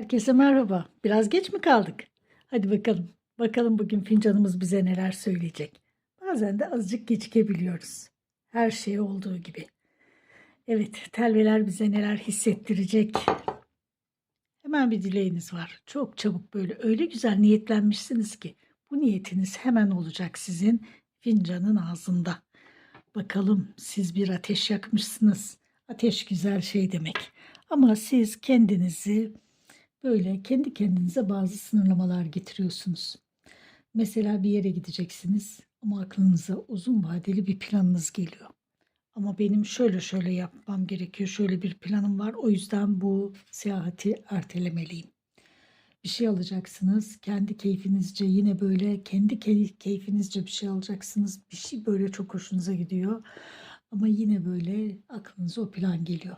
Herkese merhaba. Biraz geç mi kaldık? Hadi bakalım. Bakalım bugün fincanımız bize neler söyleyecek. Bazen de azıcık gecikebiliyoruz. Her şey olduğu gibi. Evet, telveler bize neler hissettirecek. Hemen bir dileğiniz var. Çok çabuk böyle öyle güzel niyetlenmişsiniz ki bu niyetiniz hemen olacak sizin fincanın ağzında. Bakalım siz bir ateş yakmışsınız. Ateş güzel şey demek. Ama siz kendinizi böyle kendi kendinize bazı sınırlamalar getiriyorsunuz. Mesela bir yere gideceksiniz ama aklınıza uzun vadeli bir planınız geliyor. Ama benim şöyle şöyle yapmam gerekiyor. Şöyle bir planım var. O yüzden bu seyahati ertelemeliyim. Bir şey alacaksınız. Kendi keyfinizce yine böyle kendi key- keyfinizce bir şey alacaksınız. Bir şey böyle çok hoşunuza gidiyor. Ama yine böyle aklınıza o plan geliyor.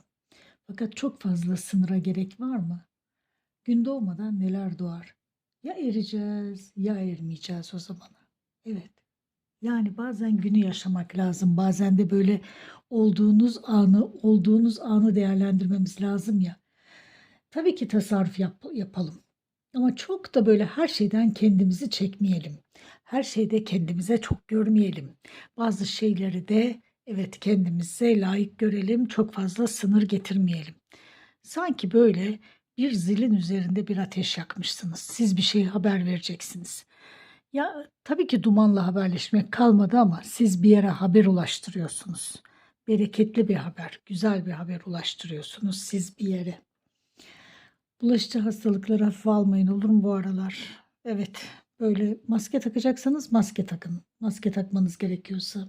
Fakat çok fazla sınıra gerek var mı? Gün doğmadan neler doğar? Ya ereceğiz ya ermeyeceğiz o zamana. Evet. Yani bazen günü yaşamak lazım. Bazen de böyle olduğunuz anı, olduğunuz anı değerlendirmemiz lazım ya. Tabii ki tasarruf yap- yapalım. Ama çok da böyle her şeyden kendimizi çekmeyelim. Her şeyde kendimize çok görmeyelim. Bazı şeyleri de evet kendimize layık görelim. Çok fazla sınır getirmeyelim. Sanki böyle bir zilin üzerinde bir ateş yakmışsınız. Siz bir şey haber vereceksiniz. Ya tabii ki dumanla haberleşmek kalmadı ama siz bir yere haber ulaştırıyorsunuz. Bereketli bir haber, güzel bir haber ulaştırıyorsunuz siz bir yere. Bulaşıcı hastalıkları hafife almayın olur mu bu aralar? Evet, böyle maske takacaksanız maske takın. Maske takmanız gerekiyorsa.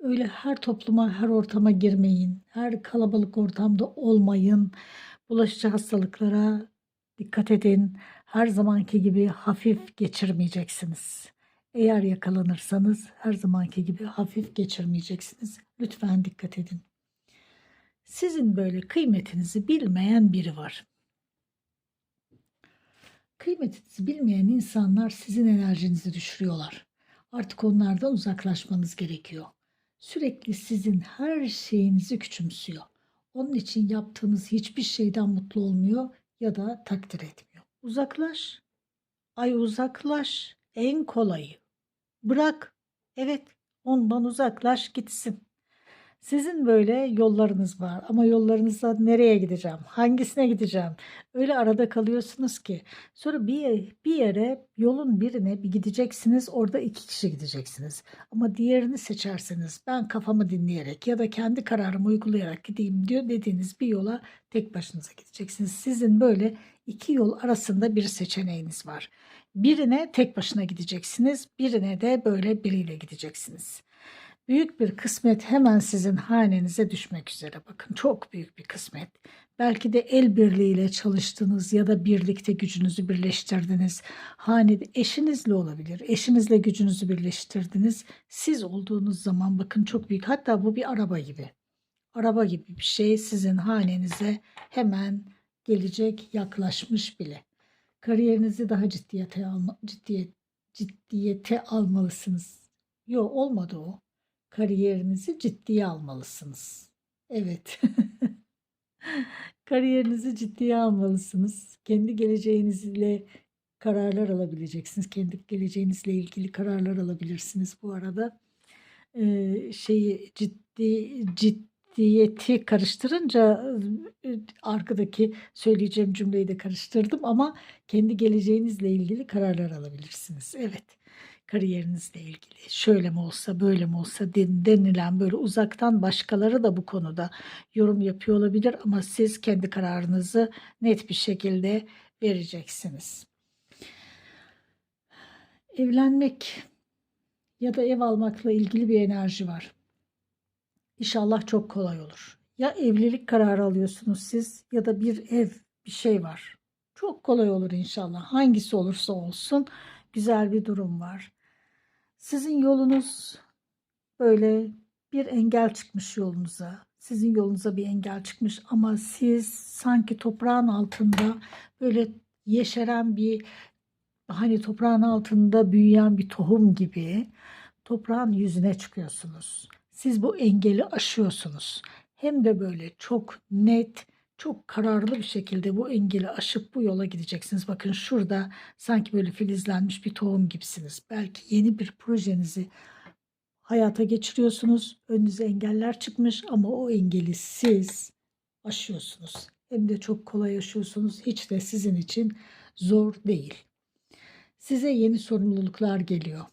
Öyle her topluma, her ortama girmeyin. Her kalabalık ortamda olmayın. Bulaşıcı hastalıklara dikkat edin. Her zamanki gibi hafif geçirmeyeceksiniz. Eğer yakalanırsanız her zamanki gibi hafif geçirmeyeceksiniz. Lütfen dikkat edin. Sizin böyle kıymetinizi bilmeyen biri var. Kıymetinizi bilmeyen insanlar sizin enerjinizi düşürüyorlar. Artık onlardan uzaklaşmanız gerekiyor. Sürekli sizin her şeyinizi küçümsüyor. Onun için yaptığınız hiçbir şeyden mutlu olmuyor ya da takdir etmiyor. Uzaklaş. Ay uzaklaş. En kolayı. Bırak. Evet, ondan uzaklaş gitsin. Sizin böyle yollarınız var ama yollarınızda nereye gideceğim? Hangisine gideceğim? Öyle arada kalıyorsunuz ki. Sonra bir, bir yere yolun birine bir gideceksiniz. Orada iki kişi gideceksiniz. Ama diğerini seçerseniz ben kafamı dinleyerek ya da kendi kararımı uygulayarak gideyim diyor dediğiniz bir yola tek başınıza gideceksiniz. Sizin böyle iki yol arasında bir seçeneğiniz var. Birine tek başına gideceksiniz. Birine de böyle biriyle gideceksiniz. Büyük bir kısmet hemen sizin hanenize düşmek üzere. Bakın çok büyük bir kısmet. Belki de el birliğiyle çalıştınız ya da birlikte gücünüzü birleştirdiniz. Hanede eşinizle olabilir. Eşinizle gücünüzü birleştirdiniz. Siz olduğunuz zaman bakın çok büyük. Hatta bu bir araba gibi. Araba gibi bir şey sizin hanenize hemen gelecek, yaklaşmış bile. Kariyerinizi daha ciddiyete alma, ciddiyet, ciddiyete almalısınız. Yok olmadı o kariyerinizi ciddiye almalısınız. Evet. kariyerinizi ciddiye almalısınız. Kendi geleceğinizle kararlar alabileceksiniz. Kendi geleceğinizle ilgili kararlar alabilirsiniz bu arada. Ee, şeyi ciddi ciddiyeti karıştırınca e, arkadaki söyleyeceğim cümleyi de karıştırdım ama kendi geleceğinizle ilgili kararlar alabilirsiniz. Evet kariyerinizle ilgili şöyle mi olsa böyle mi olsa den- denilen böyle uzaktan başkaları da bu konuda yorum yapıyor olabilir ama siz kendi kararınızı net bir şekilde vereceksiniz. Evlenmek ya da ev almakla ilgili bir enerji var. İnşallah çok kolay olur. Ya evlilik kararı alıyorsunuz siz ya da bir ev bir şey var. Çok kolay olur inşallah. Hangisi olursa olsun güzel bir durum var. Sizin yolunuz böyle bir engel çıkmış yolunuza. Sizin yolunuza bir engel çıkmış ama siz sanki toprağın altında böyle yeşeren bir hani toprağın altında büyüyen bir tohum gibi toprağın yüzüne çıkıyorsunuz. Siz bu engeli aşıyorsunuz. Hem de böyle çok net, çok kararlı bir şekilde bu engeli aşıp bu yola gideceksiniz. Bakın şurada sanki böyle filizlenmiş bir tohum gibisiniz. Belki yeni bir projenizi hayata geçiriyorsunuz. Önünüze engeller çıkmış ama o engeli siz aşıyorsunuz. Hem de çok kolay aşıyorsunuz. Hiç de sizin için zor değil. Size yeni sorumluluklar geliyor.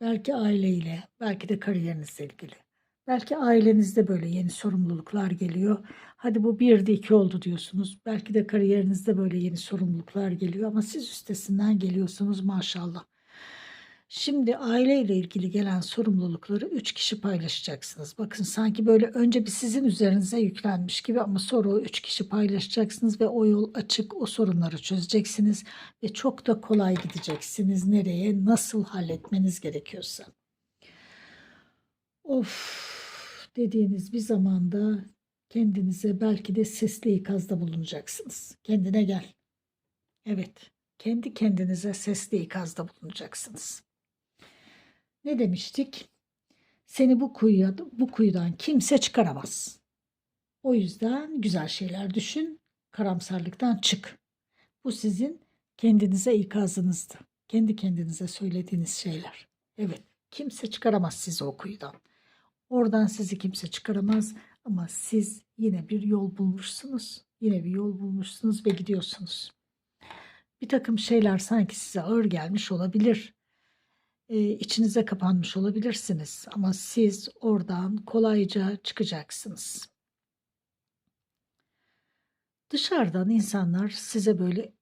Belki aileyle, belki de kariyerinizle ilgili. Belki ailenizde böyle yeni sorumluluklar geliyor. Hadi bu bir de iki oldu diyorsunuz. Belki de kariyerinizde böyle yeni sorumluluklar geliyor ama siz üstesinden geliyorsunuz maşallah. Şimdi aileyle ilgili gelen sorumlulukları üç kişi paylaşacaksınız. Bakın sanki böyle önce bir sizin üzerinize yüklenmiş gibi ama sonra o üç kişi paylaşacaksınız ve o yol açık, o sorunları çözeceksiniz ve çok da kolay gideceksiniz nereye, nasıl halletmeniz gerekiyorsa. Of dediğiniz bir zamanda kendinize belki de sesli ikazda bulunacaksınız. Kendine gel. Evet, kendi kendinize sesli ikazda bulunacaksınız. Ne demiştik? Seni bu kuyuya, bu kuyudan kimse çıkaramaz. O yüzden güzel şeyler düşün, karamsarlıktan çık. Bu sizin kendinize ikazınızdı. Kendi kendinize söylediğiniz şeyler. Evet, kimse çıkaramaz sizi o kuyudan. Oradan sizi kimse çıkaramaz ama siz yine bir yol bulmuşsunuz. Yine bir yol bulmuşsunuz ve gidiyorsunuz. Bir takım şeyler sanki size ağır gelmiş olabilir. Ee, içinize kapanmış olabilirsiniz ama siz oradan kolayca çıkacaksınız. Dışarıdan insanlar size böyle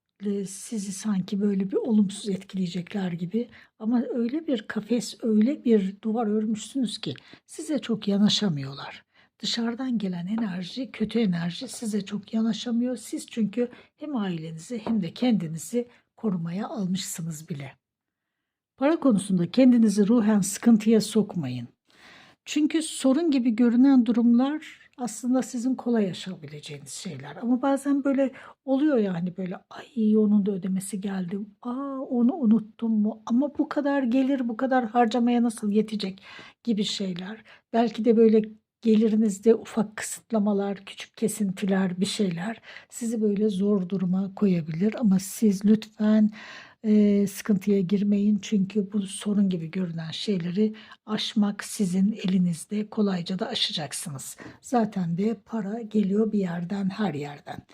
sizi sanki böyle bir olumsuz etkileyecekler gibi ama öyle bir kafes, öyle bir duvar örmüşsünüz ki size çok yanaşamıyorlar. Dışarıdan gelen enerji, kötü enerji size çok yanaşamıyor. Siz çünkü hem ailenizi hem de kendinizi korumaya almışsınız bile. Para konusunda kendinizi ruhen sıkıntıya sokmayın. Çünkü sorun gibi görünen durumlar aslında sizin kolay yaşayabileceğiniz şeyler. Ama bazen böyle oluyor yani böyle ay onun da ödemesi geldi. Aa onu unuttum mu? Ama bu kadar gelir bu kadar harcamaya nasıl yetecek gibi şeyler. Belki de böyle gelirinizde ufak kısıtlamalar, küçük kesintiler bir şeyler sizi böyle zor duruma koyabilir. Ama siz lütfen e, sıkıntıya girmeyin çünkü bu sorun gibi görünen şeyleri aşmak sizin elinizde kolayca da aşacaksınız. Zaten de para geliyor bir yerden her yerden.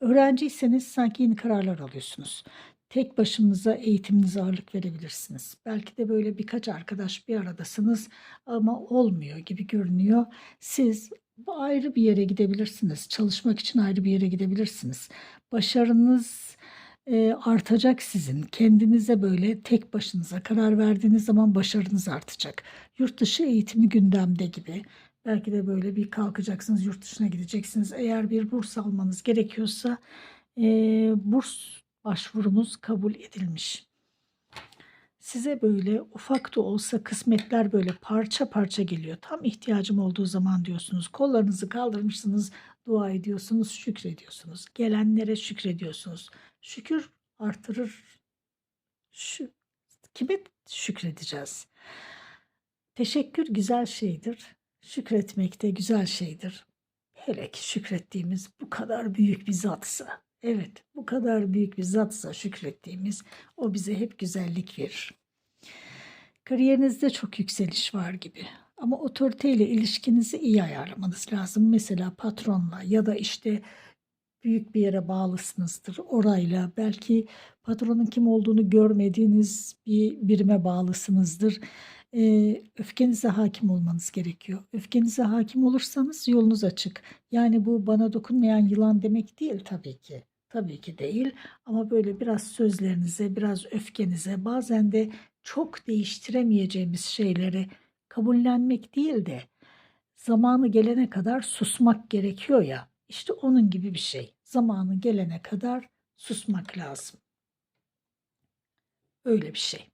Öğrenciyseniz sanki yeni kararlar alıyorsunuz. Tek başınıza eğitiminize ağırlık verebilirsiniz. Belki de böyle birkaç arkadaş bir aradasınız ama olmuyor gibi görünüyor. Siz ayrı bir yere gidebilirsiniz. Çalışmak için ayrı bir yere gidebilirsiniz. Başarınız artacak sizin. Kendinize böyle tek başınıza karar verdiğiniz zaman başarınız artacak. Yurt dışı eğitimi gündemde gibi. Belki de böyle bir kalkacaksınız, yurt dışına gideceksiniz. Eğer bir burs almanız gerekiyorsa e, burs başvurunuz kabul edilmiş. Size böyle ufak da olsa kısmetler böyle parça parça geliyor. Tam ihtiyacım olduğu zaman diyorsunuz. Kollarınızı kaldırmışsınız, dua ediyorsunuz, şükrediyorsunuz. Gelenlere şükrediyorsunuz. Şükür artırır. Şu, kime şükredeceğiz? Teşekkür güzel şeydir. Şükretmek de güzel şeydir. Hele ki şükrettiğimiz bu kadar büyük bir zatsa. Evet, bu kadar büyük bir zatsa şükrettiğimiz o bize hep güzellik verir. Kariyerinizde çok yükseliş var gibi. Ama otoriteyle ilişkinizi iyi ayarlamanız lazım. Mesela patronla ya da işte büyük bir yere bağlısınızdır. Orayla belki patronun kim olduğunu görmediğiniz bir birime bağlısınızdır. Ee, öfkenize hakim olmanız gerekiyor. Öfkenize hakim olursanız yolunuz açık. Yani bu bana dokunmayan yılan demek değil tabii ki. Tabii ki değil ama böyle biraz sözlerinize, biraz öfkenize, bazen de çok değiştiremeyeceğimiz şeyleri kabullenmek değil de zamanı gelene kadar susmak gerekiyor ya. İşte onun gibi bir şey. Zamanı gelene kadar susmak lazım. Öyle bir şey.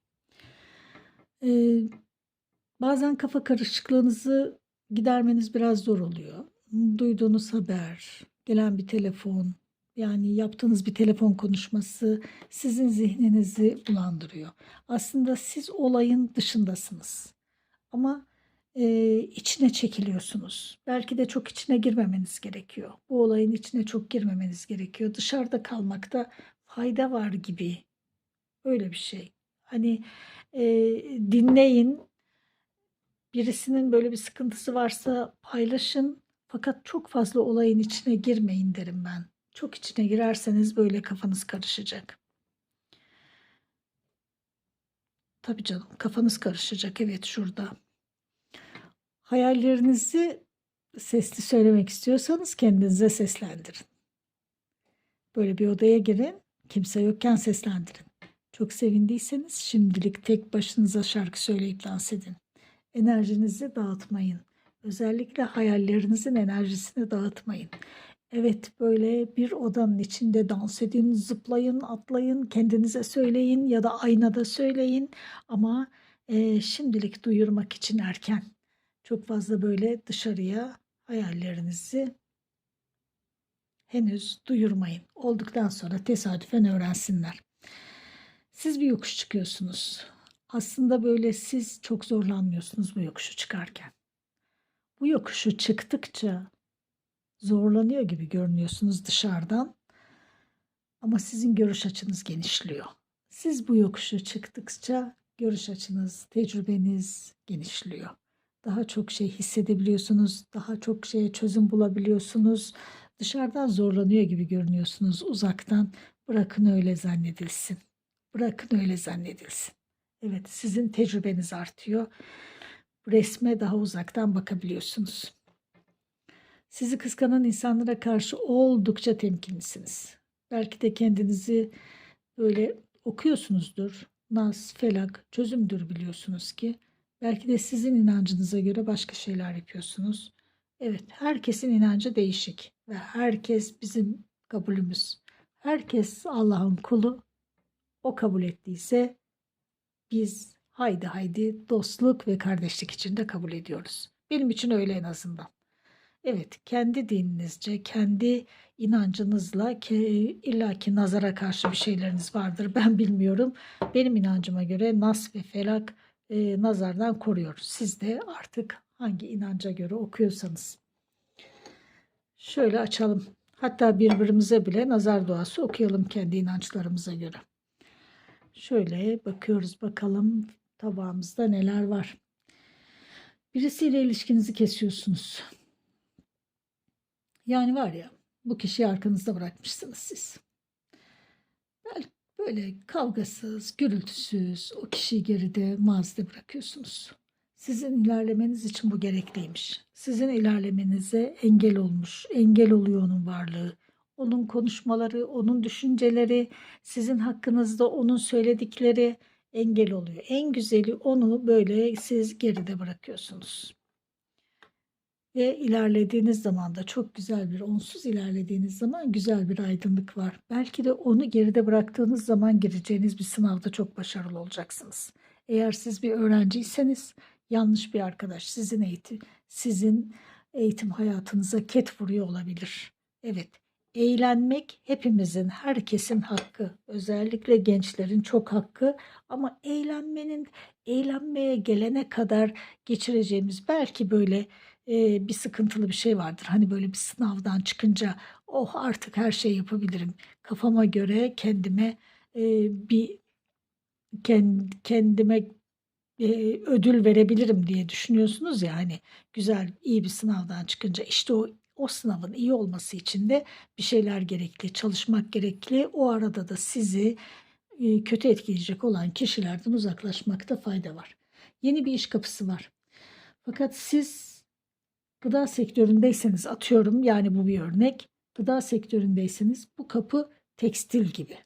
Ee, bazen kafa karışıklığınızı gidermeniz biraz zor oluyor. Duyduğunuz haber, gelen bir telefon, yani yaptığınız bir telefon konuşması sizin zihninizi bulandırıyor. Aslında siz olayın dışındasınız. Ama e, içine çekiliyorsunuz. Belki de çok içine girmemeniz gerekiyor. Bu olayın içine çok girmemeniz gerekiyor. Dışarıda kalmakta fayda var gibi. Öyle bir şey. Hani e, dinleyin. Birisinin böyle bir sıkıntısı varsa paylaşın. Fakat çok fazla olayın içine girmeyin derim ben. Çok içine girerseniz böyle kafanız karışacak. Tabii canım kafanız karışacak. Evet şurada. Hayallerinizi sesli söylemek istiyorsanız kendinize seslendirin. Böyle bir odaya girin. Kimse yokken seslendirin. Çok sevindiyseniz şimdilik tek başınıza şarkı söyleyip dans edin. Enerjinizi dağıtmayın. Özellikle hayallerinizin enerjisini dağıtmayın. Evet böyle bir odanın içinde dans edin, zıplayın, atlayın, kendinize söyleyin ya da aynada söyleyin. Ama e, şimdilik duyurmak için erken. Çok fazla böyle dışarıya hayallerinizi henüz duyurmayın. Olduktan sonra tesadüfen öğrensinler. Siz bir yokuş çıkıyorsunuz. Aslında böyle siz çok zorlanmıyorsunuz bu yokuşu çıkarken. Bu yokuşu çıktıkça zorlanıyor gibi görünüyorsunuz dışarıdan. Ama sizin görüş açınız genişliyor. Siz bu yokuşu çıktıkça görüş açınız, tecrübeniz genişliyor. Daha çok şey hissedebiliyorsunuz, daha çok şeye çözüm bulabiliyorsunuz. Dışarıdan zorlanıyor gibi görünüyorsunuz uzaktan. Bırakın öyle zannedilsin. Bırakın öyle zannedilsin. Evet, sizin tecrübeniz artıyor. Resme daha uzaktan bakabiliyorsunuz. Sizi kıskanan insanlara karşı oldukça temkinlisiniz. Belki de kendinizi böyle okuyorsunuzdur. Nas, felak, çözümdür biliyorsunuz ki. Belki de sizin inancınıza göre başka şeyler yapıyorsunuz. Evet, herkesin inancı değişik ve herkes bizim kabulümüz. Herkes Allah'ın kulu. O kabul ettiyse biz haydi haydi dostluk ve kardeşlik içinde kabul ediyoruz. Benim için öyle en azından. Evet, kendi dininizce, kendi inancınızla ki illaki nazara karşı bir şeyleriniz vardır. Ben bilmiyorum. Benim inancıma göre nas ve felak e, nazardan koruyor. Siz de artık hangi inanca göre okuyorsanız. Şöyle açalım. Hatta birbirimize bile nazar duası okuyalım kendi inançlarımıza göre. Şöyle bakıyoruz bakalım tabağımızda neler var. Birisiyle ilişkinizi kesiyorsunuz. Yani var ya bu kişiyi arkanızda bırakmışsınız siz. Böyle kavgasız, gürültüsüz o kişiyi geride mazide bırakıyorsunuz. Sizin ilerlemeniz için bu gerekliymiş. Sizin ilerlemenize engel olmuş, engel oluyor onun varlığı. Onun konuşmaları, onun düşünceleri, sizin hakkınızda onun söyledikleri engel oluyor. En güzeli onu böyle siz geride bırakıyorsunuz. Ve ilerlediğiniz zaman da çok güzel bir onsuz ilerlediğiniz zaman güzel bir aydınlık var. Belki de onu geride bıraktığınız zaman gireceğiniz bir sınavda çok başarılı olacaksınız. Eğer siz bir öğrenciyseniz yanlış bir arkadaş sizin eğitim sizin eğitim hayatınıza ket vuruyor olabilir. Evet, eğlenmek hepimizin, herkesin hakkı. Özellikle gençlerin çok hakkı ama eğlenmenin eğlenmeye gelene kadar geçireceğimiz belki böyle e, bir sıkıntılı bir şey vardır. Hani böyle bir sınavdan çıkınca oh artık her şey yapabilirim. Kafama göre kendime e, bir kendime e, ödül verebilirim diye düşünüyorsunuz ya hani güzel iyi bir sınavdan çıkınca işte o o sınavın iyi olması için de bir şeyler gerekli, çalışmak gerekli. O arada da sizi kötü etkileyecek olan kişilerden uzaklaşmakta fayda var. Yeni bir iş kapısı var. Fakat siz gıda sektöründeyseniz atıyorum yani bu bir örnek. Gıda sektöründeyseniz bu kapı tekstil gibi.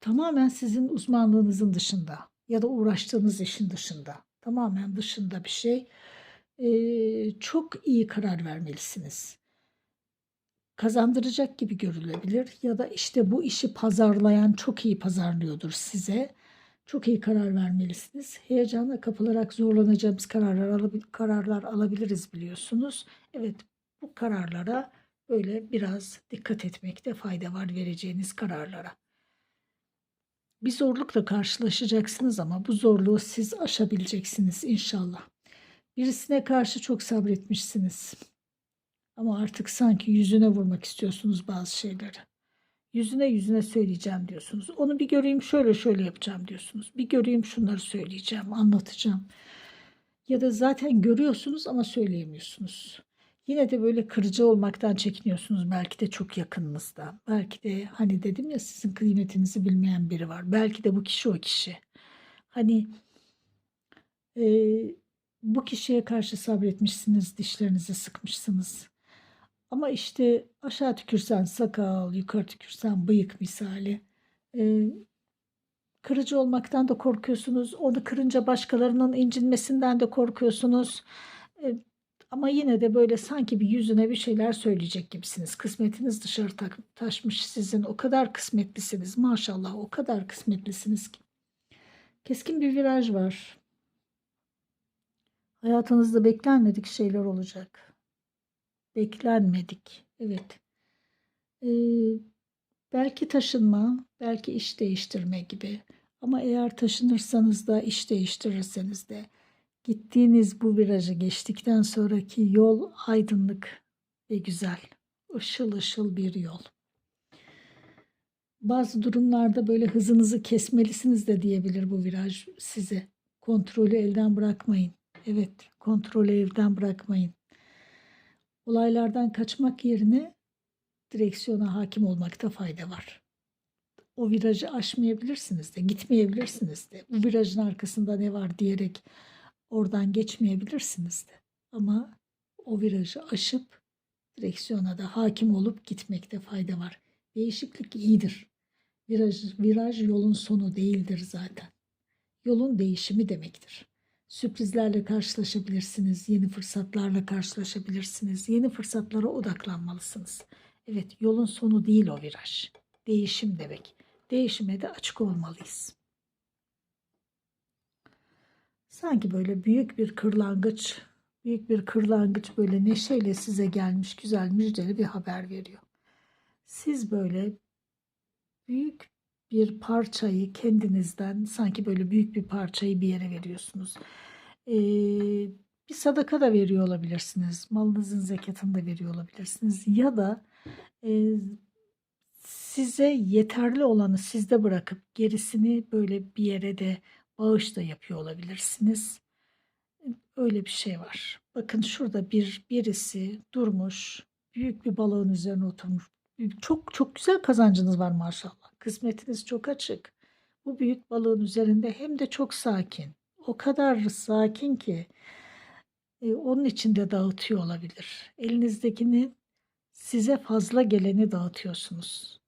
Tamamen sizin uzmanlığınızın dışında ya da uğraştığınız işin dışında. Tamamen dışında bir şey. Ee, çok iyi karar vermelisiniz. Kazandıracak gibi görülebilir ya da işte bu işi pazarlayan çok iyi pazarlıyordur size çok iyi karar vermelisiniz. Heyecana kapılarak zorlanacağımız kararlar, alabil kararlar alabiliriz biliyorsunuz. Evet bu kararlara böyle biraz dikkat etmekte fayda var vereceğiniz kararlara. Bir zorlukla karşılaşacaksınız ama bu zorluğu siz aşabileceksiniz inşallah. Birisine karşı çok sabretmişsiniz. Ama artık sanki yüzüne vurmak istiyorsunuz bazı şeyleri. Yüzüne yüzüne söyleyeceğim diyorsunuz. Onu bir göreyim şöyle şöyle yapacağım diyorsunuz. Bir göreyim şunları söyleyeceğim, anlatacağım. Ya da zaten görüyorsunuz ama söyleyemiyorsunuz. Yine de böyle kırıcı olmaktan çekiniyorsunuz. Belki de çok yakınınızda. Belki de hani dedim ya sizin kıymetinizi bilmeyen biri var. Belki de bu kişi o kişi. Hani e, bu kişiye karşı sabretmişsiniz, dişlerinizi sıkmışsınız. Ama işte aşağı tükürsen sakal, yukarı tükürsen bıyık misali. E, kırıcı olmaktan da korkuyorsunuz. Onu kırınca başkalarının incinmesinden de korkuyorsunuz. E, ama yine de böyle sanki bir yüzüne bir şeyler söyleyecek gibisiniz. Kısmetiniz dışarı taşmış sizin. O kadar kısmetlisiniz. Maşallah o kadar kısmetlisiniz ki. Keskin bir viraj var. Hayatınızda beklenmedik şeyler olacak. Beklenmedik. Evet. Ee, belki taşınma, belki iş değiştirme gibi. Ama eğer taşınırsanız da iş değiştirirseniz de gittiğiniz bu virajı geçtikten sonraki yol aydınlık ve güzel. Işıl ışıl bir yol. Bazı durumlarda böyle hızınızı kesmelisiniz de diyebilir bu viraj size. Kontrolü elden bırakmayın. Evet, kontrolü elden bırakmayın. Olaylardan kaçmak yerine direksiyona hakim olmakta fayda var. O virajı aşmayabilirsiniz de, gitmeyebilirsiniz de. Bu virajın arkasında ne var diyerek oradan geçmeyebilirsiniz de. Ama o virajı aşıp direksiyona da hakim olup gitmekte fayda var. Değişiklik iyidir. Viraj, viraj yolun sonu değildir zaten. Yolun değişimi demektir. Sürprizlerle karşılaşabilirsiniz, yeni fırsatlarla karşılaşabilirsiniz. Yeni fırsatlara odaklanmalısınız. Evet, yolun sonu değil o viraj. Değişim demek. Değişime de açık olmalıyız. Sanki böyle büyük bir kırlangıç, büyük bir kırlangıç böyle neşeyle size gelmiş güzel müjdeli bir haber veriyor. Siz böyle büyük bir parçayı kendinizden sanki böyle büyük bir parçayı bir yere veriyorsunuz. Ee, bir sadaka da veriyor olabilirsiniz. Malınızın zekatını da veriyor olabilirsiniz. Ya da e, size yeterli olanı sizde bırakıp gerisini böyle bir yere de bağış da yapıyor olabilirsiniz. Öyle bir şey var. Bakın şurada bir birisi durmuş, büyük bir balığın üzerine oturmuş. Çok çok güzel kazancınız var maşallah. Kısmetiniz çok açık. Bu büyük balığın üzerinde hem de çok sakin. O kadar sakin ki e, onun içinde dağıtıyor olabilir. Elinizdekini size fazla geleni dağıtıyorsunuz.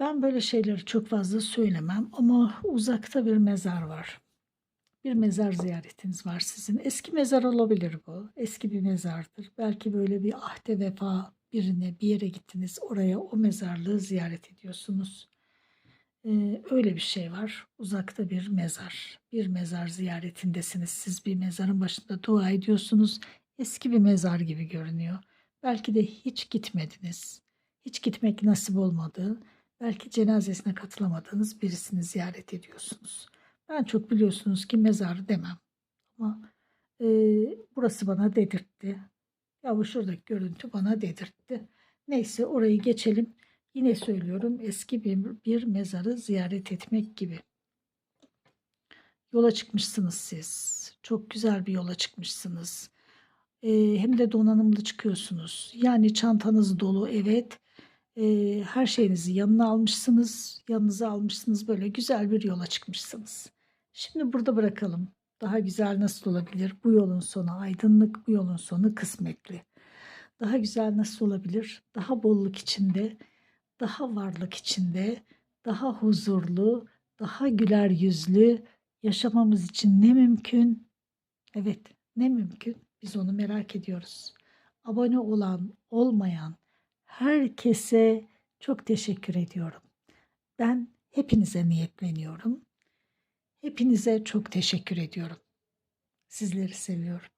Ben böyle şeyleri çok fazla söylemem ama uzakta bir mezar var. Bir mezar ziyaretiniz var sizin. Eski mezar olabilir bu. Eski bir mezardır. Belki böyle bir ahde vefa birine bir yere gittiniz. Oraya o mezarlığı ziyaret ediyorsunuz. Ee, öyle bir şey var. Uzakta bir mezar. Bir mezar ziyaretindesiniz. Siz bir mezarın başında dua ediyorsunuz. Eski bir mezar gibi görünüyor. Belki de hiç gitmediniz. Hiç gitmek nasip olmadı. Belki cenazesine katılamadığınız birisini ziyaret ediyorsunuz. Ben çok biliyorsunuz ki mezar demem. Ama e, burası bana dedirtti. Ya bu şuradaki görüntü bana dedirtti. Neyse orayı geçelim. Yine söylüyorum eski bir, bir mezarı ziyaret etmek gibi. Yola çıkmışsınız siz. Çok güzel bir yola çıkmışsınız. Ee, hem de donanımlı çıkıyorsunuz. Yani çantanız dolu evet. Ee, her şeyinizi yanına almışsınız. Yanınıza almışsınız. Böyle güzel bir yola çıkmışsınız. Şimdi burada bırakalım. Daha güzel nasıl olabilir? Bu yolun sonu aydınlık, bu yolun sonu kısmetli. Daha güzel nasıl olabilir? Daha bolluk içinde, daha varlık içinde, daha huzurlu, daha güler yüzlü yaşamamız için ne mümkün? Evet, ne mümkün? Biz onu merak ediyoruz. Abone olan, olmayan herkese çok teşekkür ediyorum. Ben hepinize niyetleniyorum. Hepinize çok teşekkür ediyorum. Sizleri seviyorum.